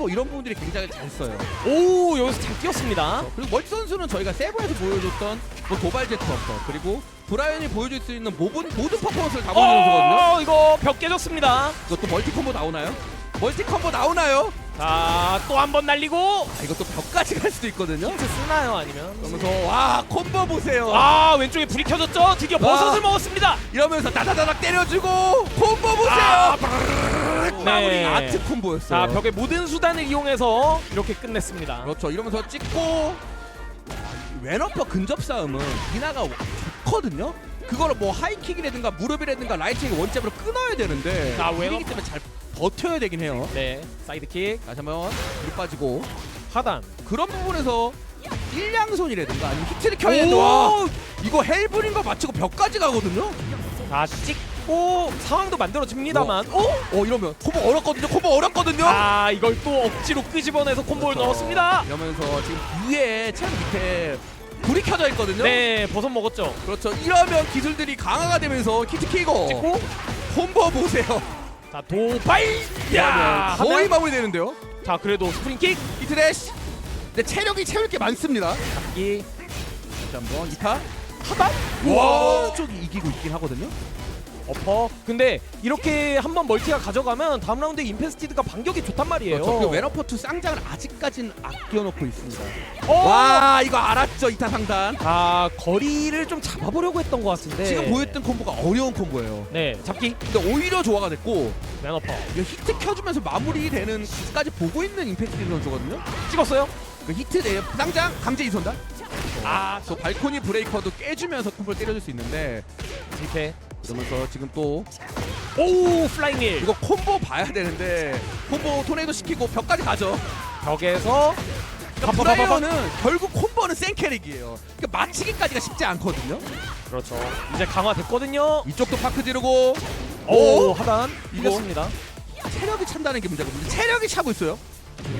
콤보 이런 부분들이 굉장히 잘 써요. 오 여기서 잘 뛰었습니다. 그리고 멀티 선수는 저희가 세브에서 보여줬던 뭐 도발 제트 어퍼 그리고 브라이언이 보여줄 수 있는 모든 모든 퍼포먼스를 다 보여주는 선수거든요. 어 이거 벽 깨졌습니다. 이것도 멀티 콤보 나오나요? 멀티 콤보 나오나요? 자또 한 번 날리고 아, 이것도 벽까지 갈 수도 있거든요. 힌트 쓰나요 아니면? 그러면서 와 콤보 보세요. 아 왼쪽에 불이 켜졌죠. 드디어 버섯을 먹었습니다. 이러면서 다다다닥 때려주고 콤보 보세요. 아, 마무리 네. 아트 콤보였어요. 자 벽의 모든 수단을 이용해서 이렇게 끝냈습니다. 그렇죠. 이러면서 찍고 왼어퍼 근접 싸움은 이나가 좋거든요. 그거를 뭐 하이킥이라든가 무릎이라든가 라이팅을 원잽으로 끊어야 되는데 자, 왼이 왼어- 때문에 잘 버텨야 되긴 해요. 네 사이드킥 다시 한번 뒤로 빠지고 하단. 그런 부분에서 일량손이라든가 아니면 히트를 켜야 되는데 와 이거 헬브린 거 맞추고 벽까지 가거든요. 자 찍 고 상황도 만들어집니다만. 오? 어 이러면 콤보 어렵거든요. 콤보 어렵거든요. 아 이걸 또 억지로 끄집어내서 콤보를 그렇죠. 넣었습니다. 이러면서 지금 위에 참 밑에 불이 켜져 있거든요. 네 버섯 먹었죠. 그렇죠. 이러면 기술들이 강화가 되면서 키트 키고 찍고 콤보 보세요. 자 도발. 야 이러면 거의 하면- 마무리되는데요. 자 그래도 스프링킥. 히트래시. 근데 체력이 채울 게 많습니다. 이 다시 한번 2타. 하단. 와, 쪽이 이기고 있긴 하거든요. 어퍼. 근데 이렇게 한 번 멀티가 가져가면 다음 라운드에 임페스티드가 반격이 좋단 말이에요. 그렇죠. 그 웨너포2 쌍장을 아직까지는 아껴놓고 있습니다. 어! 와, 이거 알았죠, 2타 상단. 아 거리를 좀 잡아보려고 했던 것 같은데. 지금 보였던 콤보가 어려운 콤보예요. 네 잡기 근데 오히려 조화가 됐고 맨어퍼 이거 히트 켜주면서 마무리되는 까지 보고 있는 임팩트 선수거든요. 찍었어요. 그 히트 내 쌍장 강제 이선다. 아또 발코니 브레이커도 깨주면서 콤보를 때려줄 수 있는데 실패. 그러면서 지금 또 오 플라잉일 이거 콤보 봐야 되는데 콤보 토네이도 시키고 벽까지 가죠. 벽에서 그러니까 파파파파파. 브라이언은 결국 콤보는 센 캐릭이에요. 그러니까 맞히기까지가 쉽지 않거든요. 그렇죠. 이제 강화됐거든요. 이쪽도 파크 지르고 오 하단 이거? 이겼습니다. 체력이 찬다는 게 문제거든요. 체력이 차고 있어요.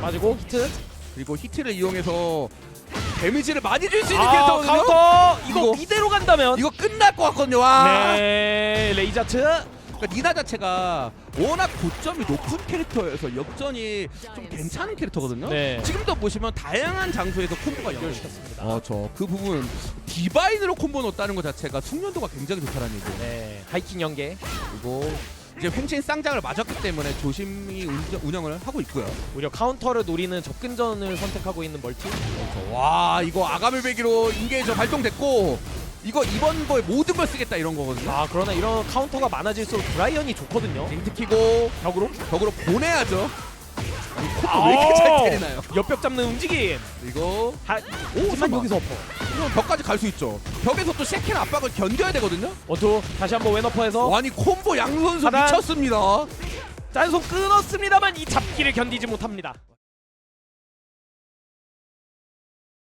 빠지고 히트. 그리고 히트를 이용해서 데미지를 많이 줄 수 있는 아 캐릭터거든요. 카운터 이거, 이거- 이대로 간다면 이거 끝날 것 같거든요. 와. 네 레이자트 그러니까 니나 자체가 워낙 고점이 높은 캐릭터여서 역전이 좀 괜찮은 캐릭터거든요. 네. 지금도 보시면 다양한 장소에서 콤보가 연결시켰습니다. 연결시켰습니다. 어, 저그 부분 디바인으로 콤보 넣었다는 것 자체가 숙련도가 굉장히 좋다는 얘기예요. 네 하이킹 연계 그리고 이제 횡신 쌍장을 맞았기 때문에 조심히 운전, 운영을 하고 있고요. 오히려 카운터를 노리는 접근전을 선택하고 있는 멀티 와 이거 아가밀배기로 인게이저 발동됐고 이거 이번 거에 모든 걸 쓰겠다 이런 거거든요. 아 그러나 이런 카운터가 많아질수록 브라이언이 좋거든요 링트 키고 벽으로 벽으로 보내야죠. 아니 콤보 왜 이렇게 잘 때리나요? 옆벽 잡는 움직임 이거 하, 오 하지만 잠깐만. 여기서 엎어 이러면 벽까지 갈 수 있죠. 벽에서 또 쉐킨 압박을 견뎌야 되거든요. 원투 다시 한번 왼어퍼에서 와니 콤보 양 선수 하단. 미쳤습니다. 짠손 끊었습니다만 이 잡기를 견디지 못합니다